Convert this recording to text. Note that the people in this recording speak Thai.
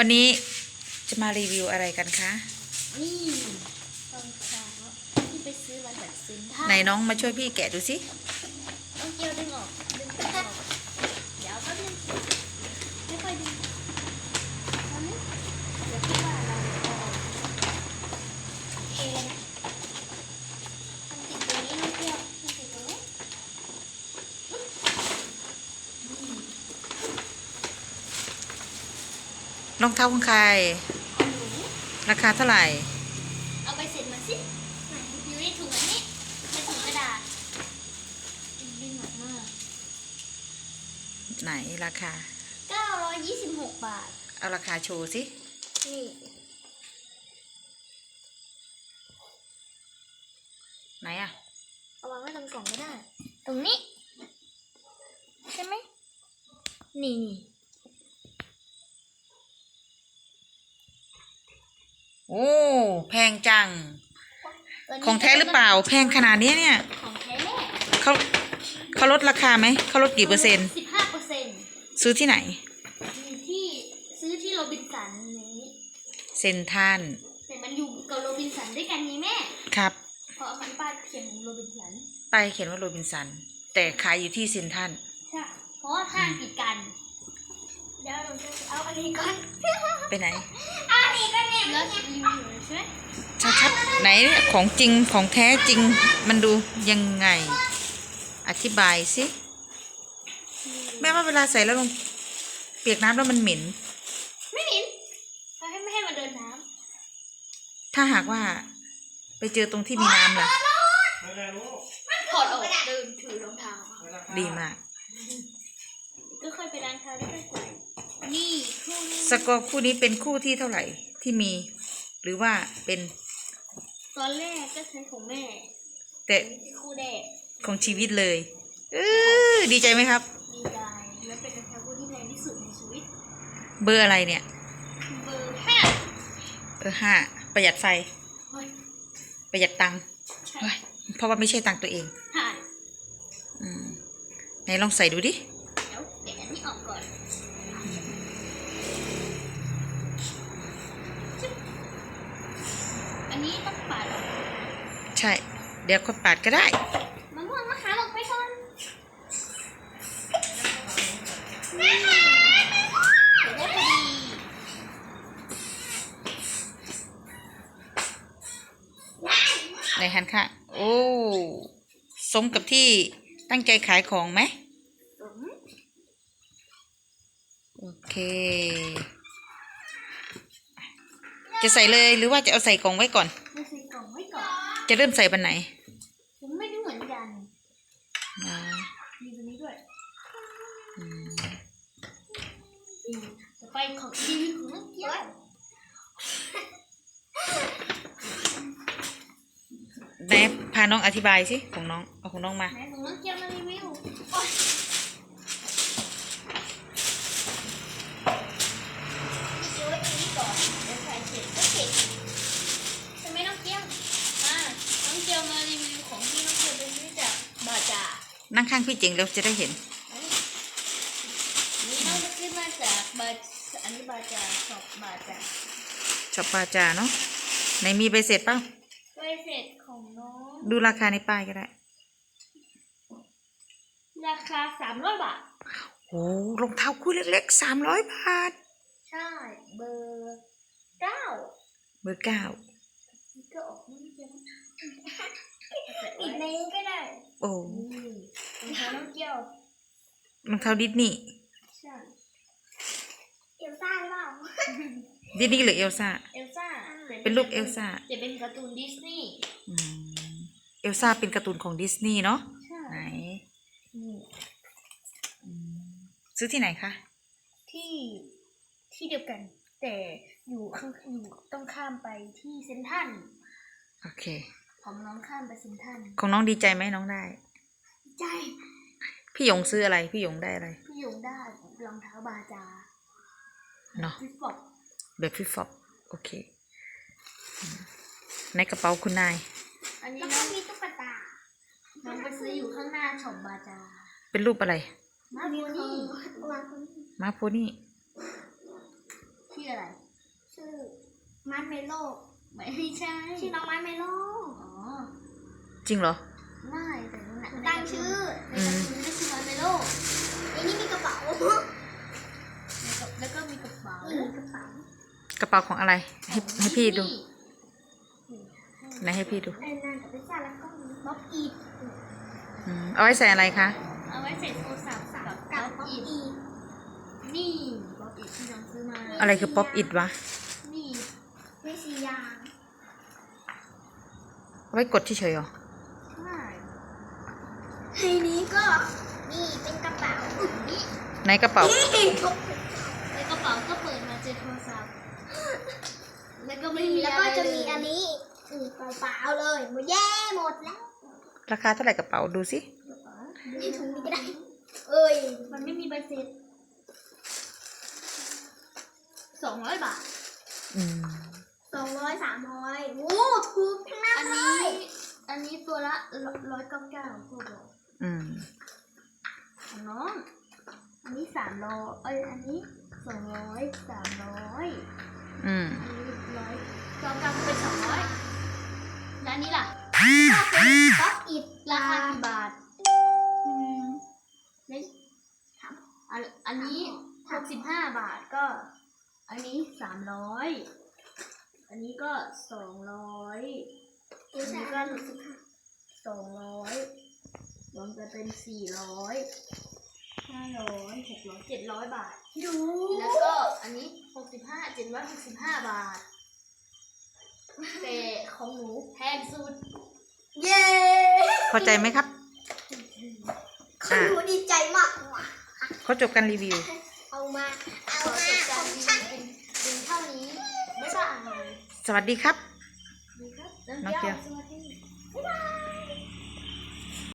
วันนี้จะมารีวิวอะไรกันคะ นี่ตอนเช้าที่ไปซื้อมาจากเซ็นทรัลไหนน้องมาช่วยพี่แกะดูสิ ต้องเกี่ยวดึงออกดึงออกเดี๋ยวแป๊บนึงไม่ค่อยดึงแป๊บนึงเดี๋ยวพี่ว่าเราเอาออกเองมันติดตรงนี้ไม่เกี่ยวมันติดตรงนี้ รองเท้าของใครเอาหนูราคาเท่าไหร่ เอาไปเสร็จมาสิอยู่ในถุงอันนี้ในถุงกระดาษดึงออกมาไหนราคา 926 บาท เอาราคาโชว์สิ นี่ ไหนอะเอาวางไว้ตรงกล่องก็ได้ ตรงนี้ ใช่ไหม นี่นี่ โอ้แพงจัง ตัวนี้ของแท้หรือเปล่า แพงขนาดนี้เนี่ยของแท้เขาเขาลดราคาไหมเขาลดกี่เปอร์เซ็นต์สิบห้าเปอร์เซ็นต์ซื้อที่ไหนมีที่ซื้อที่โรบินสันนี้เซนทรันแต่มันอยู่กับโรบินสันด้วยกันไงแม่ ครับ เพราะมันป้ายเขียนโรบินสันป้ายเขียนว่าโรบินสัน แต่ขายอยู่ที่เซนทรัน ใช่ เพราะว่าห้างติดกันเดี๋ยวเราจะเอาอันนี้ก่อนไปไหนเอาอันนี้ก่อนเนี่ยแล้วรีวิวเลยใช่ไหมชัดๆไหนเนี่ยของจริงของแท้จริงมันดูยังไง อธิบายสิแม่ว่าเวลาใส่แล้วลงเปียกน้ำแล้วมันเหม็น ไม่หนินเราให้ไม่ให้มาเดินน้ถ้าหากว่า ไปเจอตรงที่มีน้ำล่ะำถอดออกเดินถือรองเท้าดีมากก็เคยไปร้านค้าแล้วก็ใส่ นี่คู่นี้สกอร์คู่นี้เป็นคู่ที่เท่าไหร่ที่มี หรือว่าเป็นตอนแรกก็ใช้ของแม่แต่นี่คือคู่แรกของชีวิตเลยเออดีใจไหมครับ ดีใจและเป็นรองเท้าคู่ที่แรงที่สุดในชีวิต เบอร์อะไรเนี่ย เบอร์ห้าเออห้าประหยัดไฟ เฮ้ยประหยัดตังค์ใช่เฮ้ยเพราะว่าไม่ใช่ตังค์ตัวเองใช่อืมไหนลองใส่ดูดิ เดี๋ยวคนปาดก็ได้มะม่วงมะขามออกไปก่อนแม่ค่ะเดี๋ยวได้พอดีในหันค่ะโอ้สมกับที่ตั้งใจขายของไหมสมโอเค จะใส่เลยหรือว่าจะเอาใส่กล่องไว้ก่อนไม่ใส่กล่องไว้ก่อนจะเริ่มใส่วันไหนผม ไม่รู้เหมือนกันอ่ามีตัวนี้ด้วยอืมอืมต่อไปของรีวิวของน้องเกียวไหนพาน้องอธิบายสิของน้องเอาของน้องมา ไหนของน้องเกียวมารีวิวโอ๊ยเดี๋ยวไว้ตรงนี้ก่อนเดี๋ยวใส่เสร็จก็เสร็จใช่ไหมน้องเกียวอ่าน้องเกียวมารีวิวของที่น้องเกียวไปซื้อจากบาจา นั่งข้างพี่เจ๋งเราจะได้เห็นนี่น้องไปซื้อมาจากบาอันนี้บาจาช็อปบาจาชอบปลาจาเนาะไหนมีใบเสร็จเปล่าใบเสร็จของน้องดูราคาในป้ายก็ได้ ราคาสามร้อยบาทโอ้รองเท้าคู่เล็กๆสามร้อยบาท ใช่เบอร์เก้าเบอร์เก้าก็ออกไม่เยอะปิดในนี้ก็ได้ โอ้นี่ รองเท้าน้องเกี้ยวรองเท้าดิสนีย์ใช่เอลซ่าหรือเปล่าดิสนีย์หรือเอลซ่า เอลซ่าเป็นรูปเอลซ่าจะเป็นการ์ตูนดิสนีย์อืมเอลซ่าเป็นการ์ตูนของดิสนีย์เนาะใช่ไหนนี่อืมซื้อที่ไหนคะ ที่ที่เดียวกัน แต่อยู่ข้างอยู่ต้องข้ามไปที่เซนทรันโอเคผมน้องข้ามไปเซนทรันของน้องดีใจไหมน้องได้ ใจ พี่หยงซื้ออะไร พี่หยงได้อะไร พี่ยงได้รองเท้าบาจาเนาะพี่ฟอกแบบฟิฟฟอบโอเคอืมในกระเป๋าคุณนาย อันนี้น้องมีตุ๊กตา น้องไปซื้ออยู่ข้างหน้าช็อปบาจา เป็นรูปอะไร มาโบนี่มาโพนี่ที่ชื่ออะไร ชื่อมันเมโลไม่ใช่ ชื่อน้องมันเมโลอ๋อ จริงเหรอ ไม่ อในการ์ตูนก็ชื่อมันเมโลอันนี้มีกระเป๋าแล้วก็มีกระเป๋านี่มีกระเป๋ากระเป๋าของอะไร ให้ให้พี่ดูนี่ไหนให้พี่ดูไอ้นั่นกับพิซซ่าแล้วก็มีบ๊อบอีทอืมเอาไว้ใส่อะไรคะ เอาไว้ใส่โทรศัพท์กับกักับบบ๊อบอีอีทนี่บ๊อบอีที่น้องซื้อมา อะไรคือป๊อปอิดวะ นี่ไม่สียางเอาไว้กดเฉยๆเหรอใช่ ทีนี้ก็นี่เป็นกระเป๋านี่ไหนกระเป๋า นี่ในกระเป๋าก็เปิดมาเจอโทรศัพท์แล้วก็ไม่มีแล้วอะไรก็จะมีเลยอันนี้อืมเปล่าๆเลยหมดแย่หมดแล้วราคาเท่าไหร่กระเป๋าดูสินี่ถุงนี้ก็ได้ เอ้ย มันไม่มีใบเสร็จสองร้อยบาทอืมสองร้อยสามร้อยโอ้ถูกทั้งนั้อันนเลนี้ยอันนี้ตัวละร้อยเก้าเก้าพวกเรา อืมของน้อง อันนี้สามร้อยเอ้ยอันนี้สองร้อยสามร้อยอืมอันนี้ร้อยเก้าเก้าเป็นสองร้อยแล้วอันนี้ล่ะป๊อปอิดราคากี่บาทอืมนี่อันอันนี้หกสิบห้าบาทก็ อันนี้สามร้อยอันนี้ก็สองร้อยอันนี้ก็หนึ่งสิบห้าสองร้อย รวมกันเป็นสี่ร้อยห้าร้อยหกร้อยเจ็ดร้อยบาท ดู แล้วก็อันนี้หกสิบห้าเจ็ดร้อยหกสิบห้าบาท แต่ของหนูแพงสุด เย้พอใจไหมครับคุณหนูดีใจมากว่ะเขาจบการรีวิว เอามา เอาขอมาจบขการองรีฉันวิวเป็นเพียงเท่านี้ไม่ใช่อะไรสวัสดีครับดีครับ น้องเกียวสวัสดี